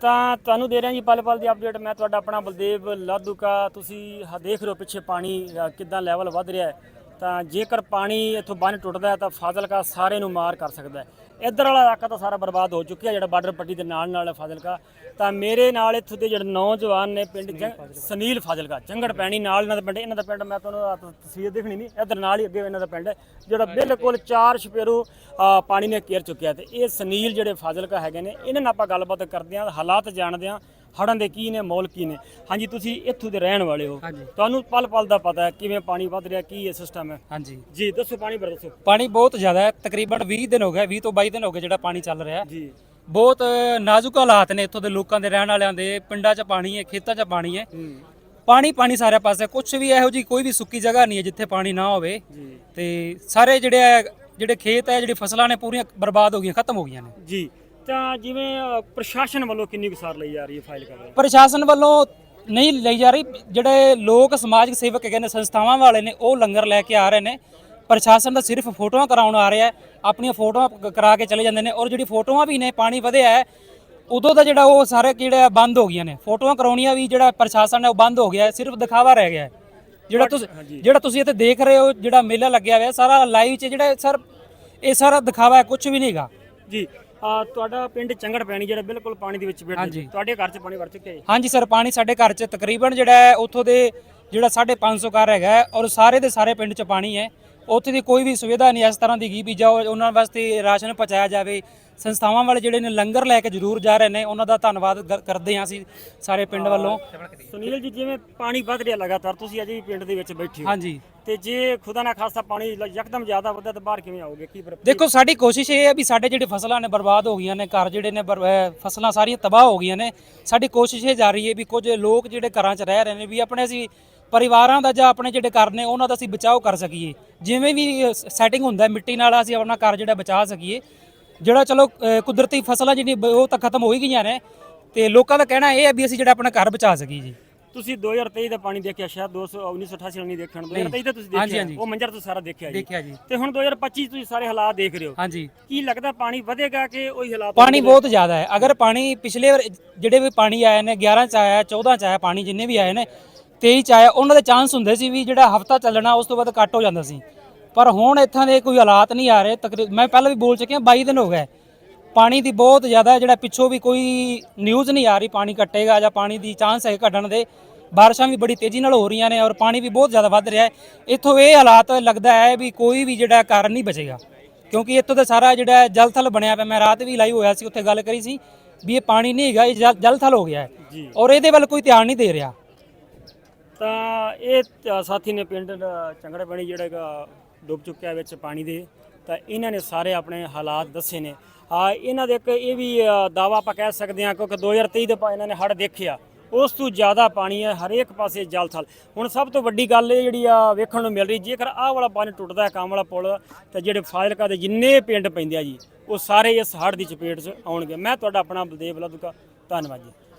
ਤਾਂ ਤੁਹਾਨੂੰ ਦੇ ਰਿਹਾ ਜੀ ਪਲ ਪਲ ਦੀ ਅਪਡੇਟ ਮੈਂ ਤੁਹਾਡਾ ਆਪਣਾ ਬਲਦੇਵ ਲਾਧੂਕਾ ਤੁਸੀਂ ਹ- ਦੇਖ ਰਹੇ ਹੋ ਪਿੱਛੇ ਪਾਣੀ ਕਿੱਦਾਂ ਲੈਵਲ ਵੱਧ ਰਿਹਾ ਹੈ। ਤਾਂ ਜੇਕਰ ਪਾਣੀ ਇੱਥੋਂ ਬੰਨ ਟੁੱਟਦਾ ਹੈ ਤਾਂ ਫਾਜ਼ਿਲਕਾ ਸਾਰੇ ਨੂੰ ਮਾਰ ਕਰ ਸਕਦਾ ਹੈ। ਇੱਧਰ ਵਾਲਾ ਇਲਾਕਾ ਤਾਂ ਸਾਰਾ ਬਰਬਾਦ ਹੋ ਚੁੱਕਿਆ ਜਿਹੜਾ ਬਾਰਡਰ ਪੱਟੀ ਦੇ ਨਾਲ ਨਾਲ ਹੈ ਫਾਜ਼ਿਲਕਾ। ਤਾਂ ਮੇਰੇ ਨਾਲ ਇੱਥੋਂ ਦੇ ਜਿਹੜੇ ਨੌਜਵਾਨ ਨੇ ਪਿੰਡ ਸੁਨੀਲ ਫਾਜ਼ਿਲਕਾ। ਚੰਗੜ ਪੈਣੀ ਨਾਲ ਇਹਨਾਂ ਦਾ ਪਿੰਡ ਇਹਨਾਂ ਦਾ ਪਿੰਡ ਮੈਂ ਤੁਹਾਨੂੰ ਤਸਵੀਰ ਦਿਖਣੀ ਨਹੀਂ ਇੱਧਰ ਨਾਲ ਹੀ ਅੱਗੇ ਇਹਨਾਂ ਦਾ ਪਿੰਡ ਹੈ ਜਿਹੜਾ ਬਿਲਕੁਲ ਚਾਰ ਛਪੇਰੂ ਪਾਣੀ ਨੇ ਘੇਰ ਚੁੱਕਿਆ ਤੇ ਇਹ ਸੁਨੀਲ ਜਿਹੜੇ ਫਾਜ਼ਿਲਕਾ ਹੈਗੇ ਨੇ ਇਹਨਾਂ ਨਾਲ ਆਪਾਂ ਗੱਲਬਾਤ ਕਰਦੇ ਹਾਂ ਹਾਲਾਤ ਜਾਣਦੇ ਹਾਂ। ਹੜ੍ਹਾਂ ਦੇ ਕੀ ਨੇ ਮੌਲ ਕੀ ਨੇ? ਹਾਂਜੀ ਤੁਸੀਂ ਇੱਥੋਂ ਦੇ ਰਹਿਣ ਵਾਲੇ ਹੋ। ਹਾਂਜੀ। ਤੁਹਾਨੂੰ ਪਲ ਪਲ ਦਾ ਪਤਾ ਹੈ ਕਿਵੇਂ ਪਾਣੀ ਵੱਧ ਰਿਹਾ ਕੀ ਇਹ ਸਿਸਟਮ ਹੈ। ਹਾਂਜੀ। ਜੀ ਦੱਸੋ ਪਾਣੀ ਬਾਰੇ ਦੱਸੋ। ਪਾਣੀ ਬਹੁਤ ਜ਼ਿਆਦਾ ਹੈ ਤਕਰੀਬਨ 20 ਦਿਨ ਹੋ ਗਏ 20 ਤੋਂ 22 ਦਿਨ ਹੋ ਗਏ ਜਿਹੜਾ ਪਾਣੀ ਚੱਲ ਰਿਹਾ ਹੈ। ਜੀ। ਬਹੁਤ ਨਾਜ਼ੁਕ ਹਾਲਾਤ ਨੇ ਇੱਥੋਂ ਦੇ ਲੋਕਾਂ ਦੇ ਰਹਿਣ ਵਾਲਿਆਂ ਦੇ ਪਿੰਡਾਂ 'ਚ ਪਾਣੀ ਹੈ ਖੇਤਾਂ 'ਚ ਪਾਣੀ ਹੈ। ਹੂੰ। ਪਾਣੀ ਪਾਣੀ ਸਾਰੇ ਪਾਸੇ ਕੁਝ ਵੀ ਇਹੋ ਜੀ ਕੋਈ ਵੀ ਸੁੱਕੀ ਜਗ੍ਹਾ ਨਹੀਂ ਹੈ ਜਿੱਥੇ ਪਾਣੀ ਨਾ ਹੋਵੇ। ਜੀ। ਤੇ ਸਾਰੇ ਜਿਹੜੇ ਹੈ ਜਿਹੜੇ ਖੇਤ ਹੈ ਜਿਹੜੀ ਫਸਲਾਂ ਨੇ ਪੂਰੀਆਂ ਬਰਬਾਦ ਹੋ ਗਈਆਂ ਖਤਮ ਹੋ ਗਈਆਂ ਨੇ। ਜੀ। ਤਾਂ ਜਿਵੇਂ ਅ, ਪ੍ਰਸ਼ਾਸਨ ਵੱਲੋਂ ਕਿੰਨੀ ਕੁ ਸਾਰ ਲਈ ਜਾ ਰਹੀ ਹੈ ਫਾਈਲ ਕਰ ਪ੍ਰਸ਼ਾਸਨ ਵੱਲੋਂ ਨਹੀਂ ਲਈ ਜਾ ਰਹੀ। ਜਿਹੜੇ ਲੋਕ ਸਮਾਜਿਕ ਸੇਵਕ ਹੈਗੇ ਨੇ ਸੰਸਥਾਵਾਂ ਵਾਲੇ ਨੇ ਉਹ ਲੰਗਰ ਲੈ ਕੇ ਆ ਰਹੇ ਨੇ। ਪ੍ਰਸ਼ਾਸਨ ਦਾ ਸਿਰਫ ਫੋਟੋਆਂ ਕਰਾਉਣ ਆ ਰਿਹਾ ਹੈ। ਆਪਣੀਆਂ ਫੋਟੋਆਂ ਕ- ਕਰਾ ਕੇ ਚਲੇ ਜਾਂਦੇ ਨੇ ਔਰ ਜਿਹੜੀ ਫੋਟੋਆਂ ਵੀ ਨੇ ਪਾਣੀ ਵਧਿਆ ਹੈ ਉਦੋਂ ਦਾ ਜਿਹੜਾ ਉਹ ਸਾਰੇ ਜਿਹੜੇ ਬੰਦ ਹੋ ਗਈਆਂ ਨੇ। ਫੋਟੋਆਂ ਕਰਾਉਣੀਆਂ ਵੀ ਜਿਹੜਾ ਪ੍ਰਸ਼ਾਸਨ ਹੈ ਉਹ ਬੰਦ ਹੋ ਗਿਆ ਹੈ। ਸਿਰਫ ਦਿਖਾਵਾ ਰਹਿ ਗਿਆ ਹੈ। ਜਿਹੜਾ ਤੁਸੀਂ ਜਿਹੜਾ ਤੁਸੀਂ ਇੱਥੇ ਦੇਖ ਰਹੇ ਹੋ ਜਿਹੜਾ ਮੇਲਾ ਲੱਗਿਆ ਹੋਇਆ ਸਾਰਾ ਲਾਈਵ 'ਚ ਜਿਹੜਾ ਸਰ ਇਹ ਸਾਰਾ ਦਿਖਾਵਾ ਹੈ ਕੁਝ ਵੀ ਨਹੀਂਗਾ ਜੀ। ਆ ਤੁਹਾਡਾ ਪਿੰਡ ਚੰਗੜ ਪੈਣੀ ਜਿਹੜਾ ਬਿਲਕੁਲ ਪਾਣੀ ਦੇ ਵਿੱਚ ਬੈਠਾ ਹਾਂਜੀ। ਤੁਹਾਡੇ ਘਰ 'ਚ ਪਾਣੀ ਵੜ ਚੁੱਕਿਆ ਹੈ ਹਾਂਜੀ ਸਰ ਪਾਣੀ ਸਾਡੇ ਘਰ 'ਚ ਤਕਰੀਬਨ ਜਿਹੜਾ ਹੈ ਉੱਥੋਂ ਦੇ ਜਿਹੜਾ 550 ਘਰ ਹੈਗਾ ਹੈ ਔਰ ਸਾਰੇ ਦੇ ਸਾਰੇ ਪਿੰਡ 'ਚ ਪਾਣੀ ਹੈ। ਉੱਥੇ ਦੀ ਕੋਈ ਵੀ ਸੁਵਿਧਾ ਨਹੀਂ ਇਸ ਤਰ੍ਹਾਂ ਦੀ ਗੀ ਵੀ ਜਾਓ ਉਹਨਾਂ ਵਾਸਤੇ ਰਾਸ਼ਨ ਪਹੁੰਚਾਇਆ ਜਾਵੇ ਸੰਸਥਾਵਾਂ ਵਾਲੇ ਜਿਹੜੇ ਨੇ ਲੰਗਰ ਲੈ ਕੇ ਜ਼ਰੂਰ ਜਾ ਰਹੇ ਨੇ ਉਹਨਾਂ ਦਾ ਧੰਨਵਾਦ ਕਰਦੇ ਹਾਂ ਅਸੀਂ ਸਾਰੇ ਪਿੰਡ ਵੱਲੋਂ। ਸੁਨੀਲ ਜੀ ਜਿਵੇਂ ਪਾਣੀ ਵੱਧ ਰਿਹਾ ਲਗਾਤਾਰ ਤੁਸੀਂ ਅਜੇ ਵੀ ਪਿੰਡ ਦੇ ਵਿੱਚ ਬੈਠੇ ਹੋ। ਹਾਂਜੀ। ਤੇ ਜੇ ਖੁਦਾ ਨਾ ਖਾਸਾ ਪਾਣੀ ਲ- ਯਕਦਮ ਜ਼ਿਆਦਾ ਵਧਦਾ ਤਾਂ ਬਾਹਰ ਕਿਵੇਂ ਆਓਗੇ? ਕੀ ਪਰ- ਦੇਖੋ ਸਾਡੀ ਕੋਸ਼ਿਸ਼ ਇਹ ਹੈ ਵੀ ਸਾਡੇ ਜਿਹੜੇ ਫਸਲਾਂ ਨੇ ਬਰਬਾਦ ਹੋ ਗਈਆਂ ਨੇ ਘਰ ਜਿਹੜੇ ਨੇ ਬਰ- ਅਹ ਫਸਲਾਂ ਸਾਰੀਆਂ ਤਬਾਹ ਹੋ ਗਈਆਂ ਨੇ ਸਾਡੀ ਕੋਸ਼ਿਸ਼ ਇਹ ਜਾ ਰਹੀ ਹੈ ਵੀ ਕੁਝ ਲੋਕ ਜਿਹੜੇ ਘਰਾਂ 'ਚ ਰਹਿ ਰਹੇ ਨੇ ਵੀ ਆਪਣੇ ਅਸੀਂ ਪਰਿਵਾਰਾਂ ਦਾ ਜਾਂ ਆਪਣੇ ਜਿਹੜੇ ਘਰ ਨੇ ਉਹਨਾਂ ਦਾ ਅਸੀਂ ਬਚਾਓ ਕਰ ਸਕੀਏ। ਜਿਵੇਂ ਵੀ ਸੈਟਿੰਗ ਹੁੰਦਾ ਹੈ, ਮਿੱਟੀ ਨਾਲ ਅਸੀਂ ਆਪਣਾ ਘਰ ਜਿਹੜਾ ਬਚਾ ਸਕੀਏ ਜਿਹੜਾ ਚਲੋ ਕੁਦਰਤੀ ਫਸਲਾਂ ਜਿਹੜੀ ਬ- ਉਹ ਤਾਂ ਖਤਮ ਹੋ ਹੀ ਗਈਆਂ ਨੇ ਤੇ ਲੋਕਾਂ ਦਾ ਕਹਿਣਾ ਇਹ ਹੈ ਵੀ ਅਸੀਂ ਜਿਹੜਾ ਆਪਣਾ ਘਰ ਬਚਾ ਸਕੀਏ ਜੀ। ਤੁਸੀਂ 2023 ਦਾ ਪਾਣੀ ਦੇਖਿਆ ਸ਼ਾਇਦ 200 1988 ਨਹੀਂ ਦੇਖਿਆ ਹੋਣਾ। 2023 ਦਾ ਤੁਸੀਂ ਹਾਂਜੀ, ਦੇਖਿਆ? ਹਾਂਜੀ। ਉਹ ਮੰਜ਼ਰ ਤੁਸੀਂ ਸਾਰਾ ਦੇਖਿਆ ਜੀ। ਦੇਖਿਆ ਜੀ। ਤੇ ਹੁਣ 2025 ਤੁਸੀਂ ਸਾਰੇ ਹਾਲਾਤ ਦੇਖ ਰਹੇ ਹੋ। ਹਾਂਜੀ। ਕੀ ਲੱਗਦਾ ਪਾਣੀ ਵਧੇਗਾ ਕਿ ਉਹੀ ਹਾਲਾਤ ਪਾਣੀ ਬਹੁਤ ਜ਼ਿਆਦਾ ਹੈ। ਅਗਰ ਪਾਣੀ ਪਿਛਲੇ ਵਾਰ ਜਿਹੜੇ ਵੀ ਪਾਣੀ ਆਏ ਨੇ 11 ਚ ਆਇਆ 14 ਚ ਆਇਆ ਪਾਣੀ ਜਿੰਨੇ ਵੀ ਆਏ ਨੇ 23 ਚ ਆਇਆ ਉਹਨਾਂ ਦੇ ਚਾਂਸ ਹੁੰਦੇ ਸੀ ਵੀ ਜਿਹੜਾ ਹਫਤਾ ਚੱਲਣਾ ਉਸ ਤੋਂ ਬਾਅਦ ਕੱਟ ਹੋ ਜਾਂਦਾ ਸੀ। ਪਰ ਹੁਣ ਇੱਥਾਂ ਦੇ ਕੋਈ ਹਾਲਾਤ ਨਹੀਂ ਆ ਰਹੇ। ਤਕਰੀਬ ਮੈਂ ਪਹਿਲਾਂ ਵੀ ਬੋਲ ਚੁੱਕਿਆ 22 ਦਿਨ ਹੋ ਗਏ। ਪਾਣੀ ਦੀ ਬਹੁਤ ਜ਼ਿਆਦਾ ਜਿਹੜਾ ਪਿੱਛੋਂ ਵੀ ਕੋਈ ਨਿਊਜ਼ ਨਹੀਂ ਆ ਰਹੀ ਪਾਣੀ ਘਟੇਗਾ ਜਾਂ ਪਾਣੀ ਦੀ ਚਾਂਸ ਹੈ ਘਟਣ ਦੇ। ਬਾਰਿਸ਼ਾਂ ਵੀ ਬੜੀ ਤੇਜ਼ੀ ਨਾਲ ਹੋ ਰਹੀਆਂ ਨੇ ਔਰ ਪਾਣੀ ਵੀ ਬਹੁਤ ਜ਼ਿਆਦਾ ਵੱਧ ਰਿਹਾ ਹੈ। ਇੱਥੋਂ ਇਹ ਹਾਲਾਤ ਲੱਗਦਾ ਹੈ ਵੀ ਕੋਈ ਵੀ ਜਿਹੜਾ ਕਾਰਨ ਨਹੀਂ ਬਚੇਗਾ। ਕਿਉਂਕਿ ਇੱਥੋਂ ਦਾ ਸਾਰਾ ਜਿਹੜਾ ਜਲ ਥਲ ਬਣਿਆ ਪਿਆ ਮੈਂ ਰਾਤ ਵੀ ਲਾਈ ਹੋਇਆ ਸੀ ਉੱਥੇ ਗੱਲ ਕਰੀ ਸੀ ਵੀ ਇਹ ਪਾਣੀ ਨਹੀਂ ਹੈਗਾ ਇਹ ਜਲ- ਜਲ ਥਲ ਹੋ ਗਿਆ ਹੈ। ਔਰ ਇਹਦੇ ਵੱਲ ਕੋਈ ਧਿਆਨ ਨਹੀਂ ਦੇ ਰਿਹਾ। ਤਾਂ ਇਹ ਸਾਥੀ ਨੇ ਪਿੰਡ ਚੰਗੜਾ ਪਾਣੀ ਜਿਹੜਾ ਹੈਗਾ ਡੁੱਬ ਚੁੱਕਿਆ ਵਿੱਚ ਪਾਣੀ ਦੇ, ਤਾਂ ਇਹਨਾਂ ਨੇ ਸਾਰੇ ਆਪਣੇ ਹਾਲਾਤ ਦੱਸੇ ਨੇ। ਆ, ਇਹਨਾਂ ਦੇ ਇੱਕ ਇਹ ਵੀ ਦਾਵਾ ਆਪਾਂ ਕਹਿ ਸਕਦੇ ਹਾਂ, ਕਿਉਂਕਿ 2023 ਦੇ ਪਾ ਇਹਨਾਂ ਨੇ ਹੜ੍ਹ ਦੇਖਿਆ। ਉਸ ਤੋਂ ਜ਼ਿਆਦਾ ਪਾਣੀ ਹੈ ਹਰੇਕ ਪਾਸੇ ਜਲ ਥਲ। ਹੁਣ ਸਭ ਤੋਂ ਵੱਡੀ ਗੱਲ ਇਹ ਜਿਹੜੀ ਆ ਵੇਖਣ ਨੂੰ ਮਿਲ ਰਹੀ, ਜੇਕਰ ਆਹ ਵਾਲਾ ਪਾਣੀ ਟੁੱਟਦਾ ਹੈ ਕੰਮ ਵਾਲਾ ਪੁਲ, ਤਾਂ ਜਿਹੜੇ ਫਾਜ਼ਿਲਕਾ ਦੇ ਜਿੰਨੇ ਪਿੰਡ ਪੈਂਦੇ ਆ ਜੀ, ਉਹ ਸਾਰੇ ਇਸ ਹੜ੍ਹ ਦੀ ਚਪੇਟ 'ਚ ਆਉਣਗੇ। ਮੈਂ ਤੁਹਾਡਾ ਆਪਣਾ ਬਲਦੇਵ ਲਦੂਕਾ, ਧੰਨਵਾਦ ਜੀ।